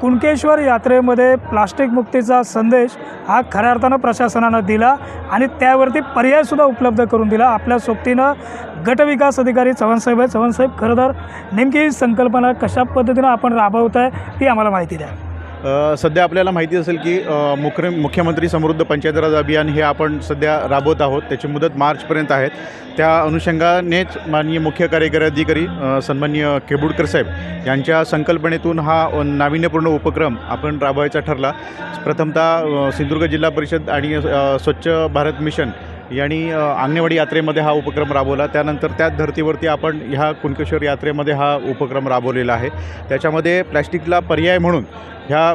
कुणकेश्वर यात्रेमध्ये प्लास्टिक मुक्तीचा संदेश हा खऱ्या अर्थानं प्रशासनानं दिला आणि त्यावरती पर्यायसुद्धा उपलब्ध करून दिला. आपल्या सोबतीनं गटविकास अधिकारी चव्हाणसाहेब आहे चव्हाणसाहेब खरं तर नेमकी ही संकल्पना कशा पद्धतीनं आपण राबवत आहे ती आम्हाला माहिती द्या. सध्या आपल्याला माहिती असेल की मुख्य मुख्यमंत्री समृद्ध पंचायत राज अभियान हे आपण सध्या राबवत आहोत. त्याची मुदत मार्चपर्यंत आहेत. त्या अनुषंगानेच माननीय मुख्य कार्यकारी अधिकारी सन्मान्य सन्माननीय केबुडकर साहेब यांच्या संकल्पनेतून हा नाविन्यपूर्ण उपक्रम आपण राबवायचा ठरला. प्रथमतः सिंधुदुर्ग जिल्हा परिषद आणि स्वच्छ भारत मिशन यांनी अ, अंगणवाडी यात्रेमध्ये हा उपक्रम राबवला. त्यानंतर त्याच धर्तीवरती आपण ह्या कुणकेश्वर यात्रेमध्ये हा उपक्रम राबवलेला आहे. त्याच्यामध्ये प्लॅस्टिकला पर्याय म्हणून ह्या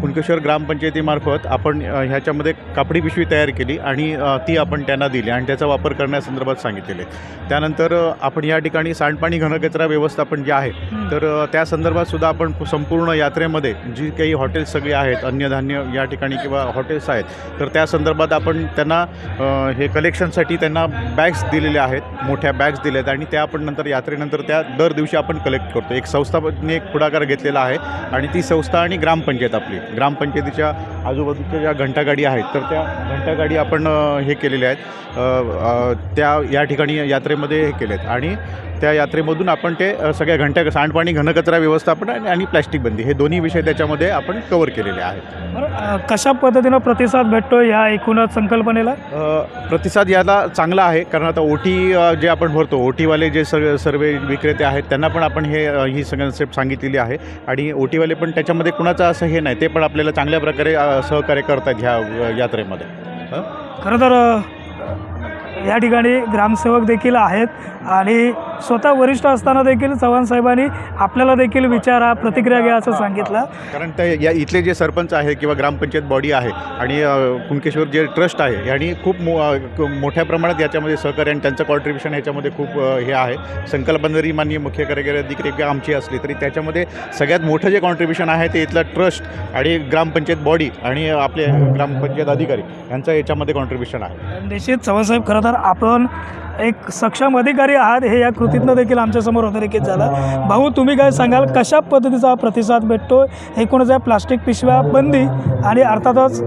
कुणकेश्वर ग्रामपंचायतीमार्फत आपण ह्याच्यामध्ये कापडी पिशवी तयार केली आणि ती आपण त्यांना दिली आणि त्याचा वापर करण्यासंदर्भात सांगितलेले. त्यानंतर आपण या ठिकाणी सांडपाणी घनकचरा व्यवस्थापन जे आहे तर त्या संदर्भात सुद्धा आपण संपूर्ण यात्रेमध्ये जी काही हॉटेल्स सगळी आहेत अन्नधान्य या ठिकाणी किंवा हॉटेल्स आहेत तर त्या संदर्भात आपण त्यांना हे कलेक्शनसाठी त्यांना बॅग्स दिलेल्या आहेत मोठ्या बॅग्स दिल्या आहेत आणि त्या आपण नंतर यात्रेनंतर त्या दर दिवशी आपण कलेक्ट करतो. एक संस्थाने एक पुढाकार घेतलेला आहे आणि ती संस्था आणि ग्रामपंचायत आपली. ग्रामपंचायतीच्या आजूबाजूच्या ज्या घंटागाडी आहेत तर त्या घंटागाडी आपण हे केलेल्या आहेत. त्या या ठिकाणी यात्रेमध्ये हे केले आहेत आणि त्या यात्रेमधून आपण ते सगळ्या घंटा सांडपाणी घनकचरा व्यवस्थापन आणि आणि प्लॅस्टिक बंदी हे दोन्ही विषय त्याच्यामध्ये आपण कवर केलेले आहेत. कशा पद्धतीनं प्रतिसाद भेटतो ह्या एकूणच संकल्पनेला? प्रतिसाद याला चांगला आहे कारण आता ओटी जे आपण भरतो ओटीवाले जे सग सर्व विक्रेते आहेत त्यांना पण आपण हे ही कन्सेप्ट सांगितलेली आहे. आणि ओटीवाले पण त्याच्यामध्ये कुणाचं असं हे नाही ते पण आपल्याला चांगल्या प्रकारे सहकार्य करतात ह्या यात्रेमध्ये? खरं तर या ठिकाणी ग्रामसेवक देखील आहेत आणि स्वतः वरिष्ठ असताना देखील चव्हाण साहेबांनी आपल्याला देखील विचारा प्रतिक्रिया घ्या असं सांगितलं. कारण ते या इथले जे सरपंच आहे किंवा ग्रामपंचायत बॉडी आहे आणि कुणकेश्वर जे ट्रस्ट आहे यांनी खूप मो मोठ्या प्रमाणात याच्यामध्ये सहकार्य आणि त्यांचं कॉन्ट्रीब्युशन ह्याच्यामध्ये खूप हे आहे. संकल्पना जरी माननीय मुख्य कार्यकारी अधिकारी किंवा आमची असली तरी त्याच्यामध्ये सगळ्यात मोठं जे कॉन्ट्रीब्युशन आहे ते इथलं ट्रस्ट आणि ग्रामपंचायत बॉडी आणि आपले ग्रामपंचायत अधिकारी यांचं याच्यामध्ये कॉन्ट्रीब्युशन आहे. निश्चित चव्हाणसाहेब खरं तर आपण एक सक्षम अधिकारी आहात हे या कृतीतनं देखील आमच्यासमोर अधोरेखित झालं. भाऊ तुम्ही काय सांगाल? कशा पद्धतीचा हा प्रतिसाद भेटतो एकूणच या प्लास्टिक पिशव्या बंदी आणि अर्थातच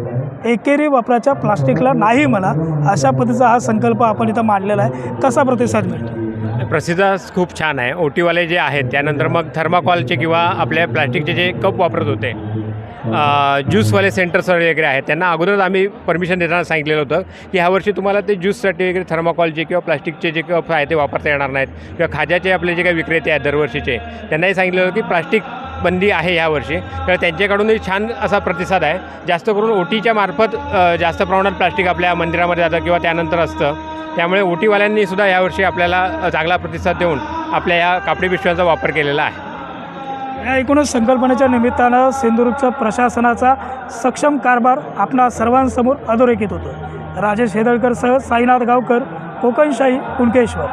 एकेरी वापराच्या प्लास्टिकला नाही म्हणा अशा पद्धतीचा हा संकल्प आपण इथं मांडलेला आहे. कसा प्रतिसाद मिळतो प्रसिद्ध खूप छान आहे. ओटीवाले जे आहेत त्यानंतर मग थर्माकॉलचे किंवा आपल्या प्लास्टिकचे जे कप वापरत होते ज्यूसवाले सेंटर्स वगैरे आहेत. त्यांना अगोदरच आम्ही परमिशन देताना सांगितलेलं होतं की ह्यावर्षी तुम्हाला ते ज्यूससाठी वगैरे थर्माकॉलचे किंवा प्लास्टिकचे जे कप आहे ते वापरता येणार नाहीत. किंवा खाज्याचे आपले जे काही विक्रेते आहेत दरवर्षीचे त्यांनाही सांगितलेलं होतं की प्लास्टिक बंदी आहे ह्यावर्षी तर त्यांच्याकडूनही छान असा प्रतिसाद आहे. जास्त करून ओटीच्या मार्फत जास्त प्रमाणात प्लास्टिक आपल्या मंदिरामध्ये जातं किंवा त्यानंतर असतं. त्यामुळे ओटीवाल्यांनी सुद्धा यावर्षी आपल्याला चांगला प्रतिसाद देऊन आपल्या या कापडी पिशव्यांचा वापर केलेला आहे. या एकूणच संकल्पनेच्या निमित्तानं सिंधुदुर्गचं प्रशासनाचा सक्षम कारभार आपणा सर्वांसमोर अधोरेखित होतो राजेश हेदळकरसह साईनाथ गावकर कोकणशाही कुणकेश्वर.